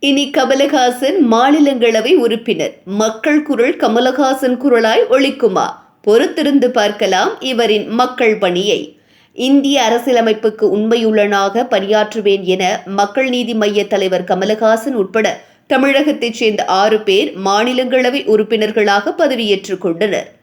இனி கமலஹாசன் மாநிலங்களவை உறுப்பினர். மக்கள் குரல் கமலஹாசன் குரலாய் ஒழிக்குமா பொறுத்திருந்து பார்க்கலாம் இவரின் மக்கள் பணியை. இந்திய அரசியலமைப்புக்கு உண்மையுள்ளனாக பணியாற்றுவேன் என மக்கள் நீதி மைய தலைவர் கமலஹாசன் உட்பட தமிழகத்தைச் சேர்ந்த ஆறு பேர் மாநிலங்களவை உறுப்பினர்களாக பதவியேற்றுக் கொண்டனர்.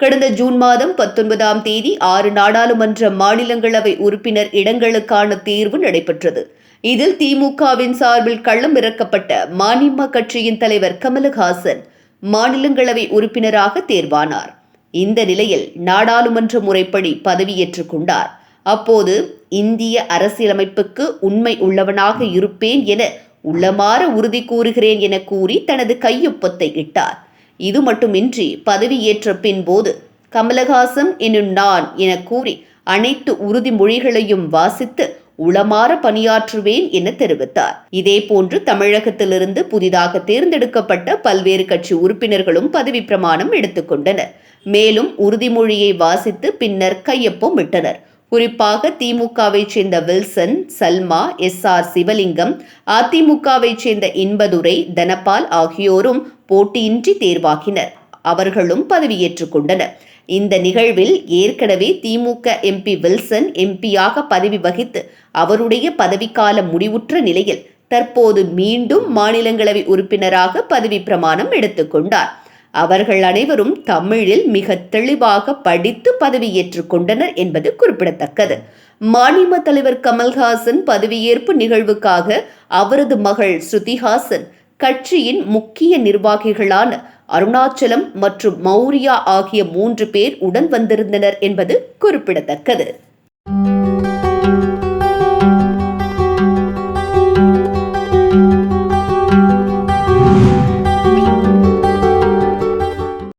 கடந்த ஜூன் மாதம் பத்தொன்பதாம் தேதி ஆறு நாடாளுமன்ற மாநிலங்களவை உறுப்பினர் இடங்களுக்கான தேர்வு நடைபெற்றது. இதில் திமுகவின் சார்பில் களம் இறக்கப்பட்ட மாநில கட்சியின் தலைவர் கமலஹாசன் மாநிலங்களவை உறுப்பினராக தேர்வானார். இந்த நிலையில் நாடாளுமன்ற முறைப்படி பதவியேற்றுக் கொண்டார். அப்போது இந்திய அரசியலமைப்புக்கு உண்மை உள்ளவனாக இருப்பேன் என உள்ளமாற உறுதி கூறுகிறேன் என கூறி தனது கையொப்பத்தை இட்டார். இது மட்டுமின்றி பதவியேற்ற பின்போது கமலஹாசன் எனும் நான் என கூறி அனைத்து உறுதிமொழிகளையும் வாசித்து உளமாற பணியாற்றுவேன் என தெரிவித்தார். இதேபோன்று தமிழகத்திலிருந்து புதிதாக தேர்ந்தெடுக்கப்பட்ட பல்வேறு கட்சி உறுப்பினர்களும் பதவி பிரமாணம் எடுத்துக்கொண்டனர் மேலும் உறுதிமொழியை வாசித்து பின்னர் கையொப்பம் விட்டனர் குறிப்பாக திமுகவை சேர்ந்த Wilson Salma S R Sivalingam அதிமுகவை சேர்ந்த இன்பதுரை தனபால் ஆகியோரும் போட்டியின்றி தேர்வாகினர். அவர்களும் பதவியேற்றுக் கொண்டனர். இந்த நிகழ்வில் ஏற்கனவே திமுக எம்பி வில்சன் எம்பியாக பதவி வகித்து அவருடைய பதவிக்காலம் முடிவுற்ற நிலையில் தற்போது மீண்டும் மாநிலங்களவை உறுப்பினராக பதவி பிரமாணம் எடுத்துக்கொண்டார் அவர்கள் அனைவரும் தமிழில் மிக தெளிவாக படித்து பதவியேற்றுக் கொண்டனர் என்பது குறிப்பிடத்தக்கது. மாநில தலைவர் கமல்ஹாசன் பதவியேற்பு நிகழ்வுக்காக அவரது மகள் ஸ்ருதிஹாசன் கட்சியின் முக்கிய நிர்வாகிகளான அருணாச்சலம் மற்றும் மௌரியா ஆகிய மூன்று பேர் உடன் வந்திருந்தனர் என்பது குறிப்பிடத்தக்கது.